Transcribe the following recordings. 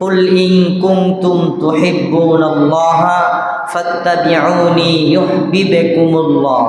قل إن كنتم تحبون الله فاتبعوني يحببكم الله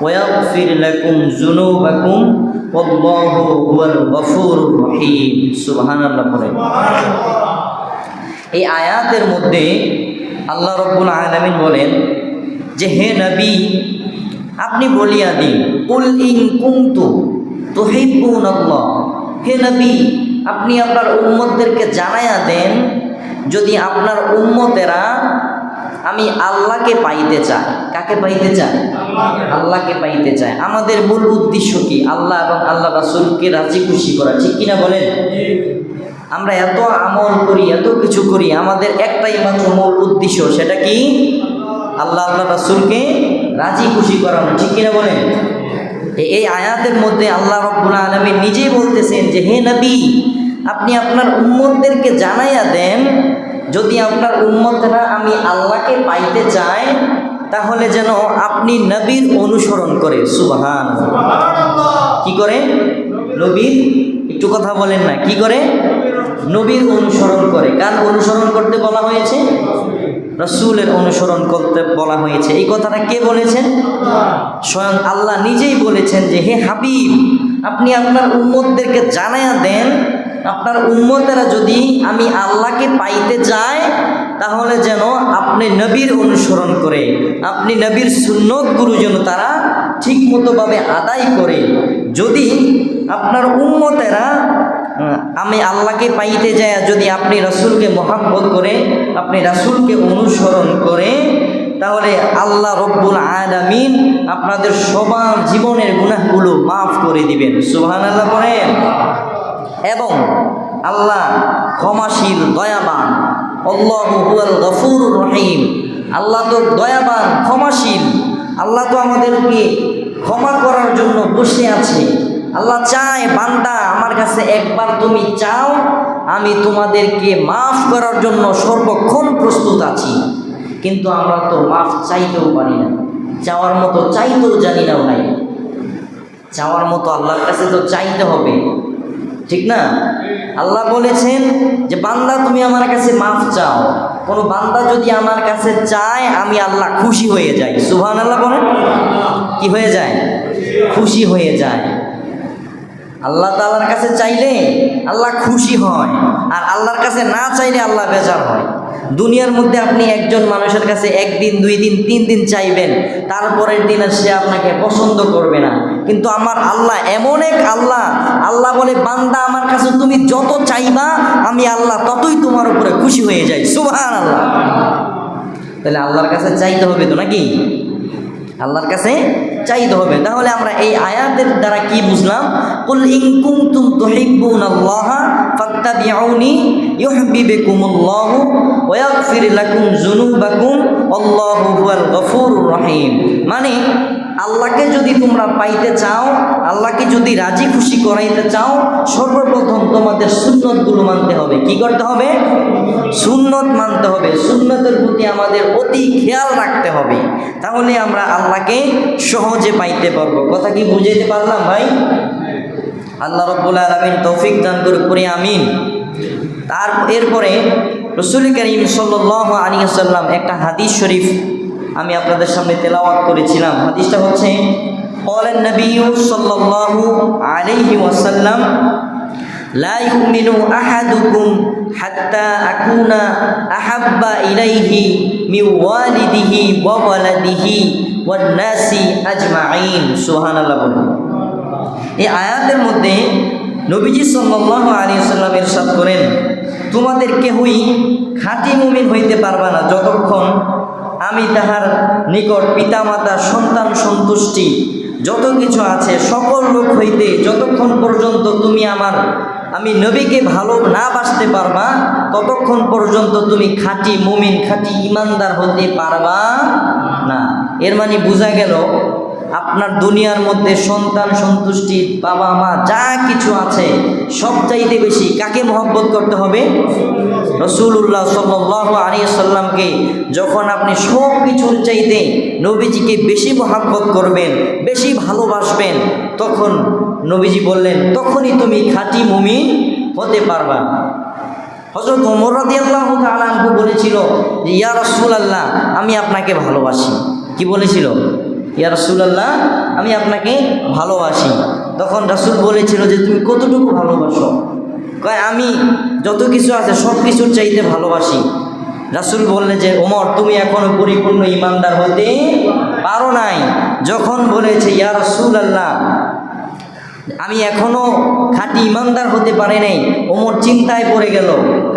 ويغفر لكم ذنوبكم والله هو الغفور الرحيم سبحان الله বলেন এই আয়াতের মধ্যে আল্লাহ রব্বুল আলামিন বলেন যে হে নবী আপনি বলিয়া দিন কুল ইন কুনতু তুহিব্বুন আল্লাহ হে নবী আপনি আপনার উম্মতদেরকে জানাইয়া দেন, যদি আপনার উম্মতেরা আমি আল্লাহকে পাইতে চাই, কাকে পাইতে চাই? আল্লাহকে পাইতে চাই। আমাদের মূল উদ্দেশ্য কি? আল্লাহ এবং আল্লাহ রাসূলকে রাজি খুশি করা, ঠিক কিনা বলেন? আমরা এত আমল করি, এত কিছু করি, আমাদের একটাই মাত্র মূল উদ্দেশ্য, সেটা কি? আল্লাহ আল্লাহ রাসূলকে রাজি খুশি করানো, ঠিক কিনা বলেন? এই আয়াতের মধ্যে আল্লাহ রব্বুল আলমী নিজেই বলতেছেন যে, হে নবী আপনি আপনার উম্মতদেরকে জানাইয়া দেন, যদি আপনার উম্মতরা আমি আল্লাহকে পাইতে চাই তাহলে যেন আপনি নবীর অনুসরণ করে। সুবহান কি করে? নবীর? একটু কথা বলেন না। কি করে? নবীর অনুসরণ করে। কার অনুসরণ করতে বলা হয়েছে? রসুলের অনুসরণ করতে বলা হয়েছে। এই কথাটা কে বলেছেন? স্বয়ং আল্লাহ নিজেই বলেছেন যে, হে হাবিব, আপনি আপনার উম্মতদেরকে জানায়া দেন আপনার উম্মতেরা যদি আমি আল্লাহকে পাইতে চাই তাহলে যেন আপনি নবীর অনুসরণ করে আপনি নবীর সুন্নতগুলো যেন তারা ঠিক মতোভাবে আদায় করে। যদি আপনার উম্মতেরা আহ, আমি আল্লাহকে পাইতে যায় যদি আপনি রাসূলকে মহাব্বত করে আপনি রাসূলকে অনুসরণ করে তাহলে আল্লাহ রব্বুল আলামিন আপনাদের সবার জীবনের গুনাহগুলো মাফ করে দিবেন। সুবহানাল্লাহ করেন এবং আল্লাহ ক্ষমাশীল, দয়াবান। আল্লাহ হুয়াল গফুর রহিম। আল্লাহ তো দয়াবান, ক্ষমাশীল। আল্লাহ তো আমাদেরকে ক্ষমা করার জন্য বসে আছে। আল্লাহ চায়, বান্দা, আমার কাছে একবার তুমি চাও, আমি তোমাদেরকে মাফ করার জন্য সর্বক্ষণ প্রস্তুত আছি। কিন্তু আমরা তো মাফ চাইতেও পারি না। চাওয়ার মতো চাইতেও জানি না ভাই। চাওয়ার মতো আল্লাহর কাছে তো চাইতে হবে। ঠিক না? আল্লাহ বলেছেন যে, বান্দা, তুমি আমার কাছে মাফ চাও। কোনো বান্দা যদি আমার কাছে চায়, আমি আল্লাহ খুশি হয়ে যাই। সুহান আল্লাহ বলেন। কি হয়ে যায়? খুশি হয়ে যায়। আল্লাহ তাআলার কাছে চাইলে আল্লাহ খুশি হয়, আর আল্লাহর কাছে না চাইলে আল্লাহ বেজার হয়। দুনিয়ার মধ্যে আপনি একজন মানুষের কাছে একদিন, দুই দিন, তিন দিন চাইবেন, তারপরের দিন সে আপনাকে পছন্দ করবে না। কিন্তু আমার আল্লাহ এমন এক আল্লাহ। আল্লাহ বলে, বান্দা, আমার কাছে তুমি যত চাইবা, আমি আল্লাহ ততই তোমার উপরে খুশি হয়ে যাই। সুবহান আল্লাহ তাহলে আল্লাহর কাছে চাইতে হবে তো নাকি? আল্লাহর কাছে চাইতে হবে। তাহলে আমরা এই আয়াতের দ্বারা কি বুঝলাম? কুল ইন কুনতুম তুহিব্বুনাল্লাহ ফাত্তাবিউনি ইউহিব্বুকুমুল্লাহ ওয়া ইয়াগফির লাকুম যুনুবাকুম। আল্লাহু হুয়াল গফুরুর রহিম। মানে আল্লাহকে যদি তোমরা পাইতে চাও, আল্লাহকে যদি রাজি খুশি করাইতে চাও, সর্বপ্রথম তোমাদের সুন্নতগুলো মানতে হবে। কি করতে হবে? সুন্নত মানতে হবে। সুন্নতের প্রতি আমাদের অতি খেয়াল রাখতে হবে। তাহলে আমরা আল্লাহকে সহজে পাইতে পারব। কথা কি বুঝাইতে পারলাম ভাই? আল্লাহ রব্বুল আলমিন তৌফিক দান করে করে আমিন। তার, এরপরে রসুল করিম সাল্লাহ আলী সাল্লাম একটা হাদিস শরীফ আমি আপনাদের সামনে তেলাওয়াত করেছিলাম হাদিসটা হচ্ছে قال النبي صلى الله عليه وسلم لا يؤمن أحدكم حتى أكون أحب إليه من والده وولده والناس أجمعين سبحان الله বলুন এই আয়াতের মধ্যে নবীজি সাল্লাল্লাহু আলাইহি সাল্লাম ইরশাদ করেন তোমাদের কেহই খাঁটি মুমিন হইতে পারবা না যতক্ষণ আমি তাহার নিকট পিতামাতা, সন্তান সন্তুষ্টি, যত কিছু আছে, সকল লোক হইতে যতক্ষণ পর্যন্ত তুমি আমার, আমি নবীকে ভালো না বাসতে পারবা, ততক্ষণ পর্যন্ত তুমি খাঁটি মুমিন, খাঁটি ইমানদার হতে পারবা না। এর মানে বোঝা গেল আপনার দুনিয়ার মধ্যে সন্তান, সন্তুষ্টি বাবা মা যা কিছু আছে সব চাইতে বেশি কাকে মহব্বত করতে হবে? রসুল্লাহ সাল্লাহ আলিয়া সাল্লামকে যখন আপনি সব কিছুর চাইতে নবীজিকে বেশি মহাব্বত করবেন, বেশি ভালোবাসবেন, তখন নবীজি বললেন, তখনই তুমি খাঁটি মুমিন হতে পারবা। হজরত ওমর রাদিয়াল্লাহু বলেছিল, ইয়া আল্লাহ আমি আপনাকে ভালোবাসি। কি বলেছিল? ইয়া রসুল্লাহ আমি আপনাকে ভালোবাসি। তখন রাসুল বলেছিল যে, তুমি কতটুকু ভালোবাসো? কয়, আমি যত কিছু আছে সব কিছুর চাইতে ভালোবাসি। রাসুল বললে যে, ওমর, তুমি এখনও পরিপূর্ণ ইমানদার হতে পারো নাই। যখন বলেছে, ইয়া রাসূলুল্লাহ আমি এখনও খাঁটি ইমানদার হতে পারে নাই। ওমর চিন্তায় পড়ে গেল।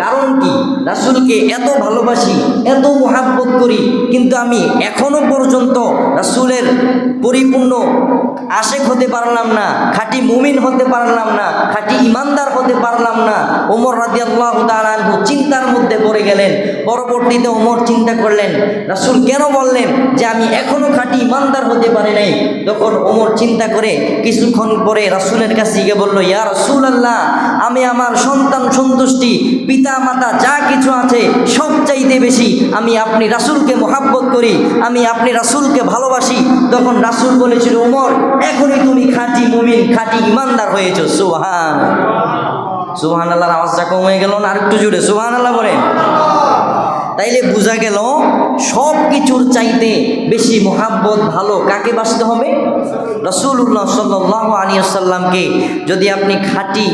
কারণ কি? রাসুলকে এত ভালোবাসি, এত মোহাব্বত করি, কিন্তু আমি এখনও পর্যন্ত রাসূলের পরিপূর্ণ আশেক হতে পারলাম না, খাঁটি মুমিন হতে পারলাম না, খাঁটি ইমানদার হতে পারলাম না। ওমর রাদিয়াল্লাহু তাআলা আনহু চিন্তার মধ্যে পড়ে গেলেন। পরবর্তীতে ওমর চিন্তা করলেন, রাসূল কেন বললেন যে আমি এখনও খাঁটি ইমানদার হতে পারি নাই? তখন ওমর চিন্তা করে কিছুক্ষণ পরে রাসূলের কাছে গিয়ে বলল, ইয়া রাসূলুল্লাহ, আমি আমার সন্তান সন্তুষ্টি পিতা মাতা যা কিছু আছে সব চাইতে বেশি আমি আপনি রাসূলকে মোহাব্বত করি, আমি আপনি রাসূলকে ভালোবাসি। তখন রাসূল বলেছিল, উমর, এখনই তুমি খাঁটি মুমিন, খাঁটি ইমানদার হয়েছো। সুবহান সুবহান আল্লাহর আওয়াজটা কম গেল না? আরেকটু জুড়ে সুবহান আল্লাহ বলেন। তাইলে বোঝা গেল সব কিছুর চাইতে বেশি মোহাব্বত ভালো কাকে বাঁচতে হবে? রসুল্লাহ সাল্লাহ আলিয়াল্লামকে যদি আপনি খাঁটি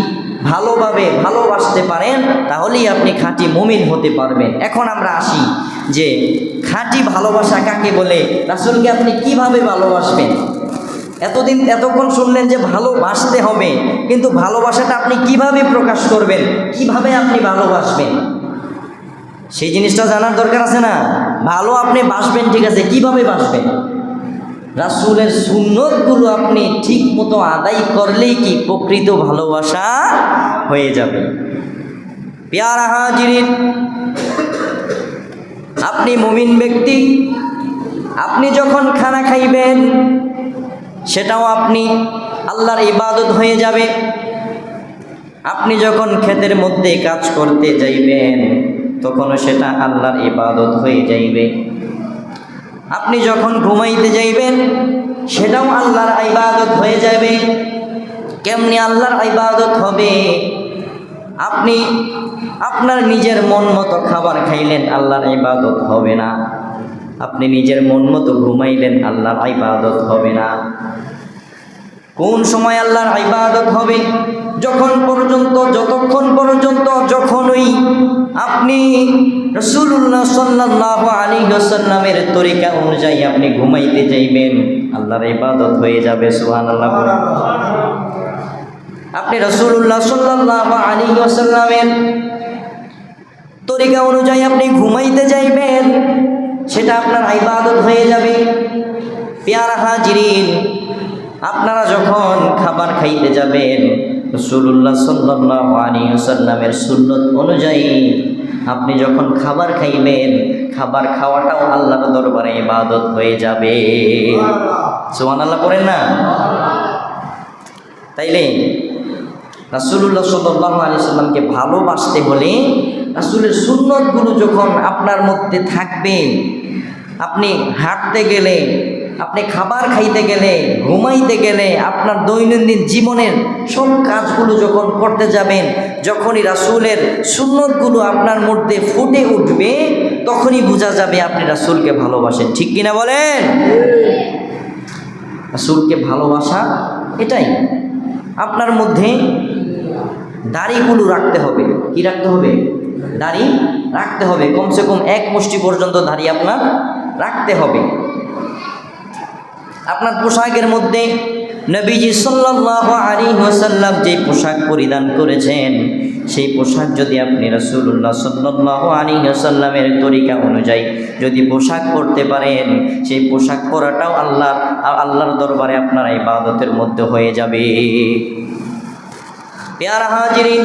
ভালোভাবে ভালোবাসতে পারেন, তাহলেই আপনি খাঁটি মুমিন হতে পারবেন। এখন আমরা আসি যে খাঁটি ভালোবাসা কাকে বলে? রাসুলকে আপনি কীভাবে ভালোবাসবেন? এতদিন এতক্ষণ শুনলেন যে ভালোবাসতে হবে, কিন্তু ভালোবাসাটা আপনি কীভাবে প্রকাশ করবেন? কীভাবে আপনি ভালোবাসবেন? সেই জিনিসটা জানার দরকার আছে না? ভালো আপনি বাসবেন, ঠিক আছে। কীভাবে বাসবেন? রাসুলের সুন্নতগুলো আপনি ঠিক মতো আদায় করলেই কি প্রকৃত ভালোবাসা হয়ে যাবে? পেয়ারা হাজিরিন, আপনি মুমিন ব্যক্তি, আপনি যখন খানা খাইবেন, সেটাও আপনি আল্লাহর ইবাদত হয়ে যাবে। আপনি যখন ক্ষেতের মধ্যে কাজ করতে যাইবেন তখনও সেটা আল্লাহর ইবাদত হয়ে যাইবে। আপনি যখন ঘুমাইতে যাইবেন, সেটাও আল্লাহর ইবাদত হয়ে যাবে। কেমনি আল্লাহর ইবাদত হবে? আপনি আপনার নিজের মন মতো খাবার খাইলেন, আল্লাহর ইবাদত হবে না। আপনি নিজের মন মতো ঘুমাইলেন, আল্লাহর ইবাদত হবে না। কোন সময় আল্লাহর ইবাদত হবে? যখন পর্যন্ত, যতক্ষণ পর্যন্ত, যখনই আপনি রসুল্লাহ সাল্লাহ আলী সাল্লামের তরিকা অনুযায়ী আপনি ঘুমাইতে যাইবেন, আল্লাহর ইবাদত হয়ে যাবে সুহান আল্লাহ আপনি রসুল্লাহ সাল্লাহ আলী সাল্লামের তরিকা অনুযায়ী আপনি ঘুমাইতে যাইবেন, সেটা আপনার ইবাদত হয়ে যাবে। পেয়ারা হাজিরিন আপনারা যখন খাবার খাইতে যাবেন রসুল্লাহ সাল্লাহ আলী সাল্লামের সুন্নত অনুযায়ী আপনি যখন খাবার খাইবেন খাবার খাওয়াটাও আল্লাহর দরবারে ইবাদত হয়ে যাবে। সোহান আল্লাহ করেন না? তাইলে রাসুল্লাহ সাল্লাহ আলি সাল্লামকে ভালোবাসতে হলে রাসুলের সুন্নতগুলো যখন আপনার মধ্যে থাকবে আপনি হাঁটতে গেলে আপনি খাবার খাইতে গেলে, ঘুমাইতে গেলে, আপনার দৈনন্দিন জীবনের সব কাজগুলো যখন করতে যাবেন, যখনই রাসুলের সুন্নতগুলো আপনার মধ্যে ফুটে উঠবে, তখনই বোঝা যাবে আপনি রাসুলকে ভালোবাসেন। ঠিক কিনা বলেন? রাসুলকে ভালোবাসা এটাই। আপনার মধ্যে দাড়িগুলো রাখতে হবে। কি রাখতে হবে? দাড়ি রাখতে হবে। কমসে কম এক মুষ্টি পর্যন্ত দাড়ি আপনার রাখতে হবে। আপনার পোশাকের মধ্যে নবীজি সাল্লাহ আলী ওসাল্লাম যে পোশাক পরিধান করেছেন, সেই পোশাক যদি আপনি রসুল্লাহ সাল্লাহ আলী ওসাল্লামের তরিকা অনুযায়ী যদি পোশাক পরতে পারেন, সেই পোশাক পরাটাও আল্লাহ আল্লাহর দরবারে আপনার ইবাদতের মধ্যে হয়ে যাবে। পেয়ারা হাজিরিন,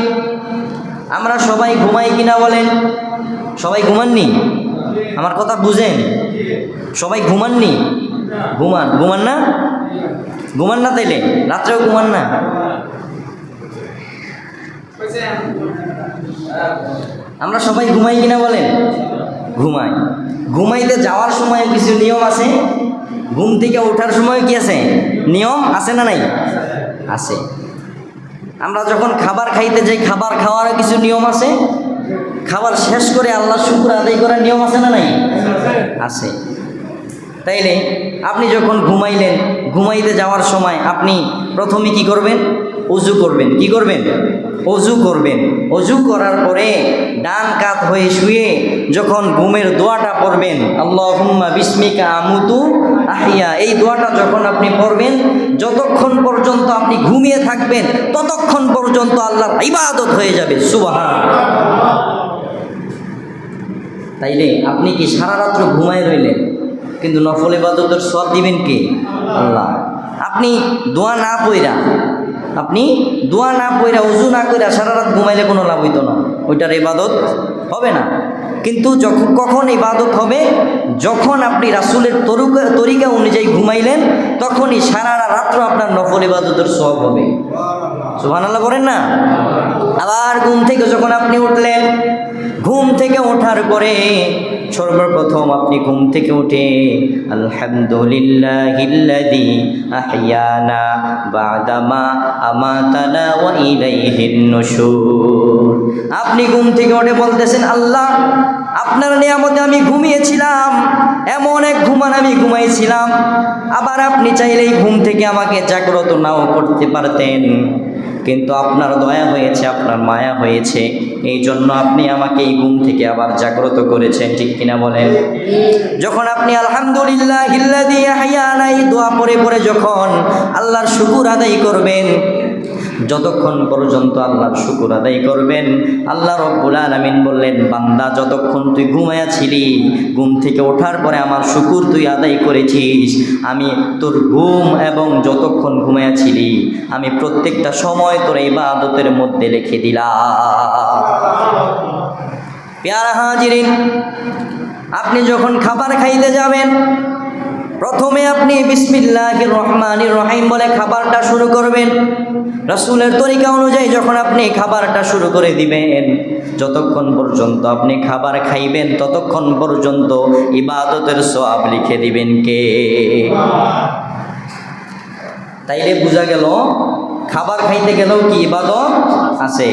আমরা সবাই ঘুমাই কিনা বলেন? সবাই ঘুমাননি? আমার কথা বুঝেন? সবাই ঘুমাননি? ঘুমান ঘুমান না? ঘুমান না তাইলে? রাত্রেও ঘুমান না? আমরা সবাই ঘুমাই কিনা বলেন? ঘুমাই। ঘুমাইতে যাওয়ার সময় কিছু নিয়ম আছে? ঘুম থেকে ওঠার সময় কি আছে? নিয়ম আছে না নাই? আছে। আমরা যখন খাবার খাইতে যাই, খাবার খাওয়ারও কিছু নিয়ম আছে? খাবার শেষ করে আল্লাহ শুক্র আদায় করার নিয়ম আছে না নাই? আছে। তাইলে আপনি যখন ঘুমাইলেন, ঘুমাইতে যাওয়ার সময় আপনি প্রথমে কি করবেন? অজু করবেন। কি করবেন? অজু করবেন। অজু করার পরে ডান কাত হয়ে শুয়ে যখন ঘুমের দোয়াটা পড়বেন, আল্লাহুম্মা বিস্মিকা আমুতু আহিয়া। এই দোয়াটা যখন আপনি পড়বেন, যতক্ষণ পর্যন্ত আপনি ঘুমিয়ে থাকবেন, ততক্ষণ পর্যন্ত আল্লাহর ইবাদত হয়ে যাবে। সুবাহা তাইলে আপনি কি সারা রাত্র ঘুমায় রইলেন? কিন্তু নফল ইবাদতের সব দিবেন কে? আল্লাহ। আপনি দোয়া না পইরা, আপনি দোয়া না পইরা উজু না কইরা সারা রাত ঘুমাইলে কোনো লাভ হইতো না। ওইটার ইবাদত হবে না। কিন্তু যখন কখন ইবাদত হবে? যখন আপনি রাসুলের তরুকা, তরিকা অনুযায়ী ঘুমাইলেন, তখনই সারা রাত্র আপনার নফল ইবাদতের সব হবে। সুহান আল্লাহ করেন না? আবার ঘুম থেকে যখন আপনি উঠলেন ঘুম থেকে ওঠার পরে সর্বপ্রথম আপনি ঘুম থেকে উঠে আলহামদুলিল্লাহিল্লাযী আহইয়ানা বাদামা আপনি ঘুম থেকে উঠে বলতেছেন, আল্লাহ, আপনার নিয়ামতে আমি ঘুমিয়েছিলাম, এমন এক ঘুমান আমি ঘুমাইছিলাম। আবার আপনি চাইলেই ঘুম থেকে আমাকে জাগ্রত নাও করতে পারতেন। কিন্তু আপনার দয়া হয়েছে, আপনার মায়া হয়েছে। এই জন্য আপনি আমাকে এই গুম থেকে আবার জাগ্রত করেছেন, ঠিক কিনা বলেন? যখন আপনি আলহামদুলিল্লাহ হিল্লা দিয়ে হাইয়া নাই দোয়া পরে পরে যখন আল্লাহর শুকুর আদায় করবেন যতক্ষণ পর্যন্ত আল্লাহর শুকুর আদায় করবেন, আল্লাহ রব্বুল আলামিন বললেন, বান্দা, যতক্ষণ তুই ঘুমায়াছিলি ঘুম থেকে ওঠার পরে আমার শুকুর তুই আদায় করেছিস। আমি তোর ঘুম এবং যতক্ষণ ঘুমায়াছিলি আমি প্রত্যেকটা সময় তোর ইবাদতের মধ্যে লিখে দিলাম। পেয়ারা হাজিরিন, আপনি যখন খাবার খাইতে যাবেন প্রথমে আপনি বিসমিল্লাহ রহমান রহিম বলে খাবারটা শুরু করবেন। রসুলের তরিকা অনুযায়ী যখন আপনি খাবারটা শুরু করে দিবেন, যতক্ষণ পর্যন্ত আপনি খাবার খাইবেন, ততক্ষণ পর্যন্ত ইবাদতের সব লিখে দিবেন কে? তাইলে বোঝা গেল, খাবার খাইতে গেলেও কি ইবাদত আছে?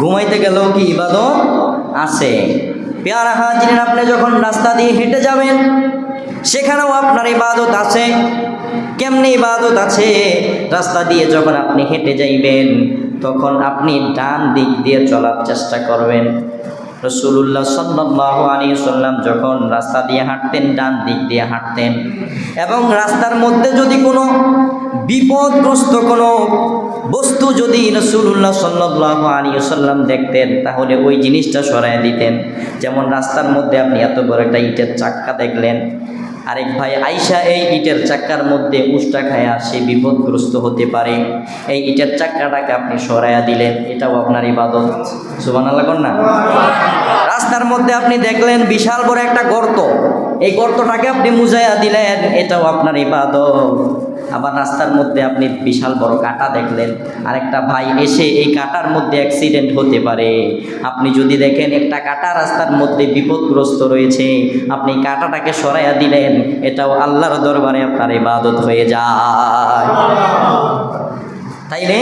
ঘুমাইতে গেলেও কি ইবাদত আছে? পেয়ারা হাজিরেন আপনি যখন রাস্তা দিয়ে হেঁটে যাবেন সেখানেও আপনার ইবাদত আছে। কেমনি ইবাদত আছে? রাস্তা দিয়ে যখন আপনি হেঁটে যাইবেন, তখন আপনি ডান দিক দিয়ে চলার চেষ্টা করবেন। রসুল্লাহ সাল্লাহ আলী সাল্লাম যখন রাস্তা দিয়ে হাঁটতেন, ডান দিক দিয়ে হাঁটতেন, এবং রাস্তার মধ্যে যদি কোনো বিপদগ্রস্ত কোনো বস্তু যদি রসুল্লাহ সাল্লাহ আলী সাল্লাম দেখতেন, তাহলে ওই জিনিসটা সরাই দিতেন। যেমন রাস্তার মধ্যে আপনি এত বড় একটা ইটের চাক্কা দেখলেন আরেক ভাই আইসা এই ইটের চাক্কার মধ্যে উষ্টা খায়া সে বিপদগ্রস্ত হতে পারে। এই ইটের চাক্কাটাকে আপনি সরাইয়া দিলেন, এটাও আপনার ইবাদত। সুবান আল্লাহ না? রাস্তার মধ্যে আপনি দেখলেন বিশাল বড় একটা গর্ত। এই গর্তটাকে আপনি মুজাইয়া দিলেন, এটাও আপনার ইবাদত। আবার রাস্তার মধ্যে আপনি বিশাল বড় কাটা দেখলেন। আর একটা ভাই এসে এই কাটার মধ্যে অ্যাক্সিডেন্ট হতে পারে। আপনি যদি দেখেন একটা কাটা রাস্তার মধ্যে বিপদগ্রস্ত রয়েছে, আপনি কাটাটাকে সরাইয়া দিলেন, এটাও আল্লাহর দরবারে আপনার ইবাদত হয়ে যায়। তাইলে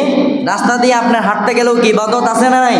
রাস্তা দিয়ে আপনার হাঁটতে গেলেও কি ইবাদত আছে না নাই?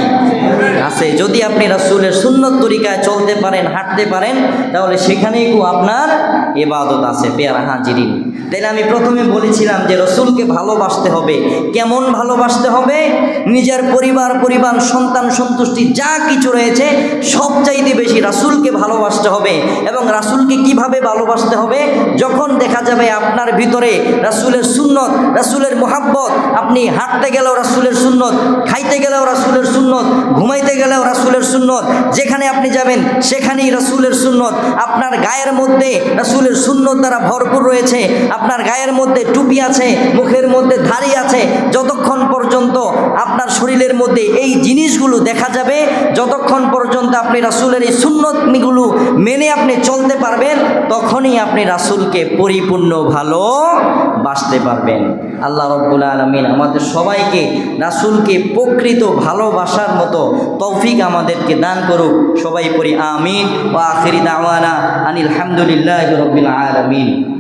আছে। যদি আপনি রাসূলের সুন্নত তরিকায় চলতে পারেন, হাঁটতে পারেন, তাহলে সেখানেই কো আপনার ইবাদত আছে, পেয়ারা হাজিরিন। তাইলে আমি প্রথমে বলেছিলাম যে রসুলকে ভালোবাসতে হবে। কেমন ভালোবাসতে হবে? নিজের পরিবার পরিবার, সন্তান সন্তুষ্টি, যা কিছু রয়েছে সব চাইতে বেশি রাসুলকে ভালোবাসতে হবে। এবং রাসুলকে কীভাবে ভালোবাসতে হবে? যখন দেখা যাবে আপনার ভিতরে রাসুলের সুন্নত, রাসুলের মোহাব্বত আপনি হাঁটতে গেলেও রাসুলের সুন্নত, খাইতে গেলেও রাসুলের সুন্নত, ঘুমাইতে গেলেও রাসুলের সুন্নত, যেখানে আপনি যাবেন সেখানেই রাসুলের সুন্নত। আপনার গায়ের মধ্যে রাসুলের সুন্নত দ্বারা ভরপুর রয়েছে, আপনার গায়ের মধ্যে টুপি আছে, মুখের মধ্যে ধাড়ি আছে, যতক্ষণ পর্যন্ত আপনার শরীরের মধ্যে এই জিনিসগুলো দেখা যাবে, যতক্ষণ পর্যন্ত আপনি রাসুলের এই সুন্নতগুলো মেনে আপনি চলতে পারবেন, তখনই আপনি রাসুলকে পরিপূর্ণ ভালো বাসতে পারবেন। আল্লাহ রব্বুল আলমিন আমাদের সবাইকে, রাসুলকে প্রকৃত ভালোবাসার মতো তৌফিক আমাদেরকে দান করুক। সবাই পড়ি আমিন। ও আখিরি দাওয়ানা আনিল হামদুলিল্লাহ রব্বিল আলমিন।